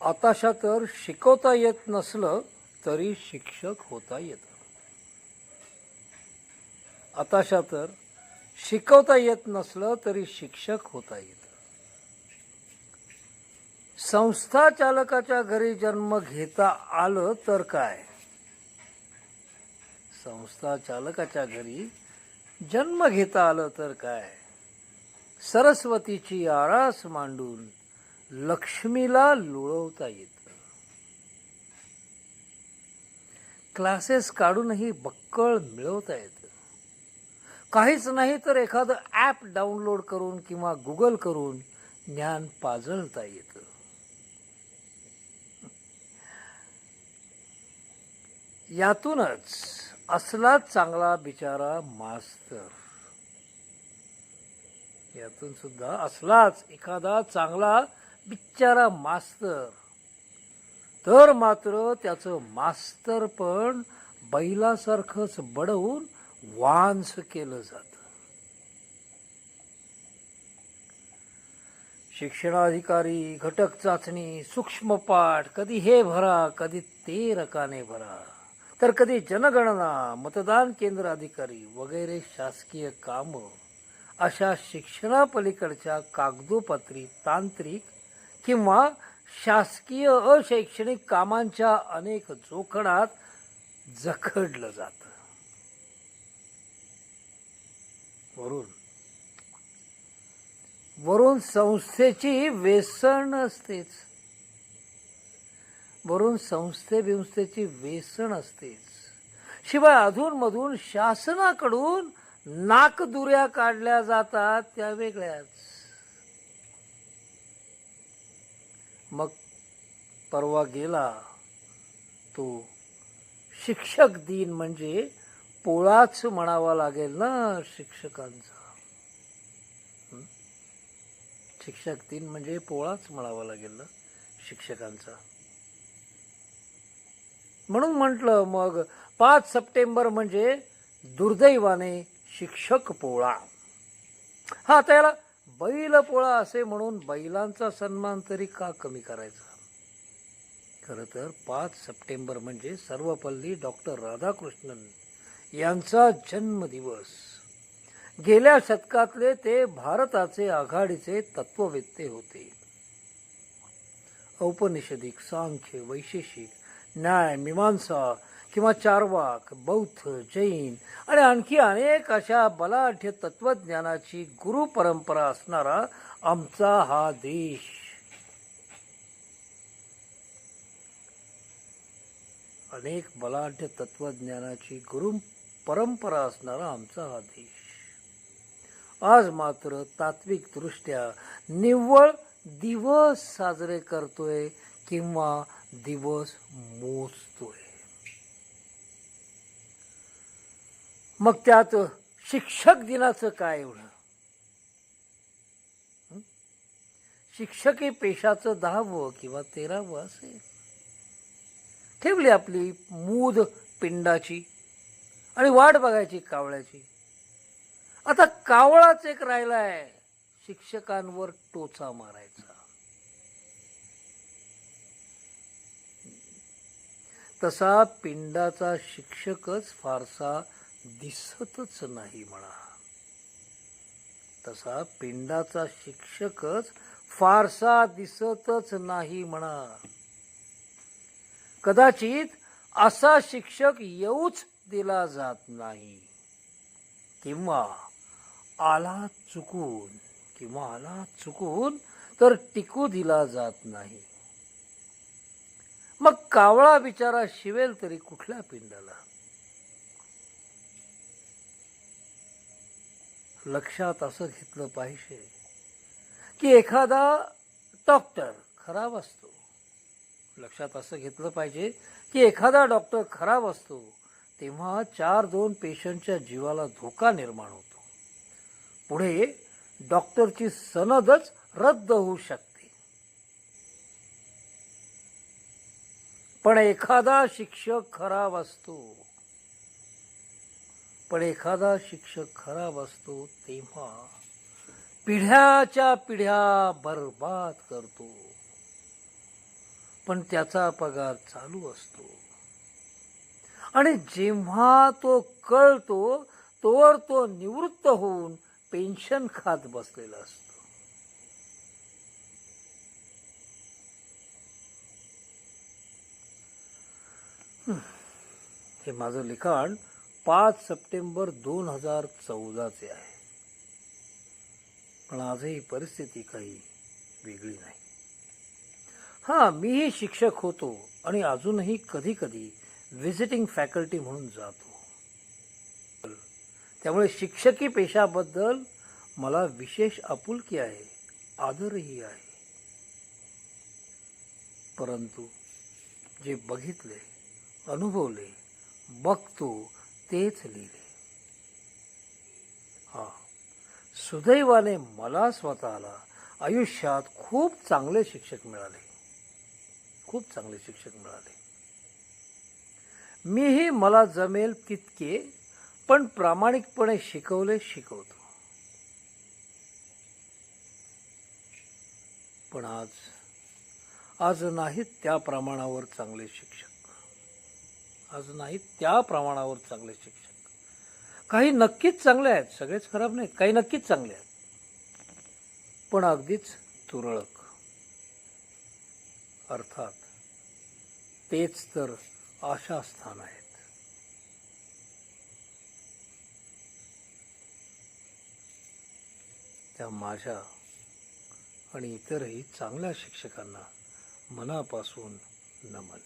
आताशा तर शिकवता येत नसलं तरी शिक्षक होता येतं. आताशा तर शिकवता येत नसलं तरी शिक्षक होता येतं. संस्था चालकाच्या घरी जन्म घेता आलं तर काय? संस्था चालकाच्या घरी जन्म घेता आलं तर काय? सरस्वतीची आरास मांडून लक्ष्मीला लुळवता येतं. क्लासेस काढूनही बक्कळ मिळवता येतं. काहीच नाही तर एखादं ॲप डाउनलोड करून किंवा गुगल करून ज्ञान पाजळता येतं. यातूनच असलाच चांगला बिचारा मास्तर. यातून सुद्धा असलाच एखादा चांगला बिचारा मास्तर. तर मात्र त्याचं मास्तर पण बैलासारखंच बडवून वांस केलं जात. शिक्षणाधिकारी घटक चाचणी सूक्ष्म पाठ कधी हे भरा कधी ते रकाने भरा. तर कधी जनगणना मतदान केंद्र अधिकारी वगैरे शासकीय कामं. अशा शिक्षणापलीकडच्या कागदोपत्री तांत्रिक किंवा शासकीय अशैक्षणिक कामांच्या अनेक जोखडात जखडलं जातं. वरून वरून संस्थेची वेसण असतेच. वरून संस्थे बिंस्थेची वेसण असतेच. शिवाय अधूनमधून शासनाकडून नाकदुऱ्या काढल्या जातात त्या वेगळ्याच. मग परवा गेला तो. शिक्षक दिन म्हणजे पोळाच म्हणावा लागेल ना शिक्षकांचा. शिक्षक दिन म्हणजे पोळाच म्हणावा लागेल ना शिक्षकांचा. म्हणून म्हटलं मग पाच सप्टेंबर म्हणजे दुर्दैवाने शिक्षक पोळा. हा त्याला पोळा असे म्हणून बैलांचा सन्मान तरी का कमी करायचा? खरं तर पाच सप्टेंबर म्हणजे सर्वपल्ली डॉक्टर राधाकृष्णन यांचा जन्मदिवस. गेल्या शतकातले ते भारताचे आघाडीचे तत्ववेत्ते होते. औपनिषदिक सांख्य वैशेषिक न्याय मीमांसा किंवा चारवाक बौद्ध जैन आणि आणखी अनेक अशा बलाढ्य तत्वज्ञानाची गुरु परंपरा असणारा आमचा हा देश. अनेक बलाढ्य तत्वज्ञानाची गुरु परंपरा असणारा आमचा हा देश. आज मात्र तात्विक दृष्ट्या निव्वळ दिवस साजरे करतोय किंवा दिवस मोजतोय. मग त्यात शिक्षक दिनाचं काय एवढं? शिक्षक हे पेशाचं दहावं किंवा तेरावं असेल. ठेवली आपली मूद पिंडाची आणि वाट बघायची कावळ्याची. आता कावळाच एक राहिलाय शिक्षकांवर टोचा मारायचा. तसा पिंडाचा शिक्षकच फारसा दिसतच नाही म्हणा. तसा पिंडाचा शिक्षकच फारसा दिसतच नाही म्हणा. कदाचित असा शिक्षक येऊच दिला जात नाही. किंवा आला चुकून किंवा आला चुकून तर टिकू दिला जात नाही. मग कावळा बिचारा शिवेल तरी कुठल्या पिंडाला? लक्षात असं घेतलं पाहिजे की एखादा डॉक्टर खराब असतो. लक्षात असं घेतलं पाहिजे की एखादा डॉक्टर खराब असतो तेव्हा चार दोन पेशंटच्या जीवाला धोका निर्माण होतो. पुढे डॉक्टरची सनदच रद्द होऊ शकते. पण एखादा शिक्षक खराब असतो पण एखादा शिक्षक खराब असतो तेव्हा पिढ्याच्या पिढ्या बर्बाद करतो. पण त्याचा पगार चालू असतो. आणि जेव्हा तो कळतो तोवर तो निवृत्त होऊन पेन्शन खात बसलेला असतो. हे माझं लिखाण पाच सप्टेंबर दोन हजार चौदाचे आहे. पण आजही परिस्थिती काही वेगळी नाही. हां मीही शिक्षक होतो आणि अजूनही कधी कधी व्हिजिटिंग फॅकल्टी म्हणून जातो. त्यामुळे शिक्षकी पेशाबद्दल मला विशेष आपुलकी आहे आदरही आहे. परंतु जे बघितले अनुभवले बघतो तेच लिहिले. हा. सुदैवाने मला स्वतःला आयुष्यात खूप चांगले शिक्षक मिळाले. खूप चांगले शिक्षक मिळाले. मीही मला जमेल तितके पण प्रामाणिकपणे शिकवले शिकवतो. पण आज आज नाहीत त्या प्रमाणावर चांगले शिक्षक. आज नाहीत त्या प्रमाणावर चांगले शिक्षक. काही नक्कीच चांगले आहेत सगळेच खराब नाहीत काही नक्कीच चांगले आहेत. पण अगदीच तुरळक. अर्थात तेच तर आशास्थान आहेत. त्या माझ्या आणि इतरही चांगल्या शिक्षकांना मनापासून नमन.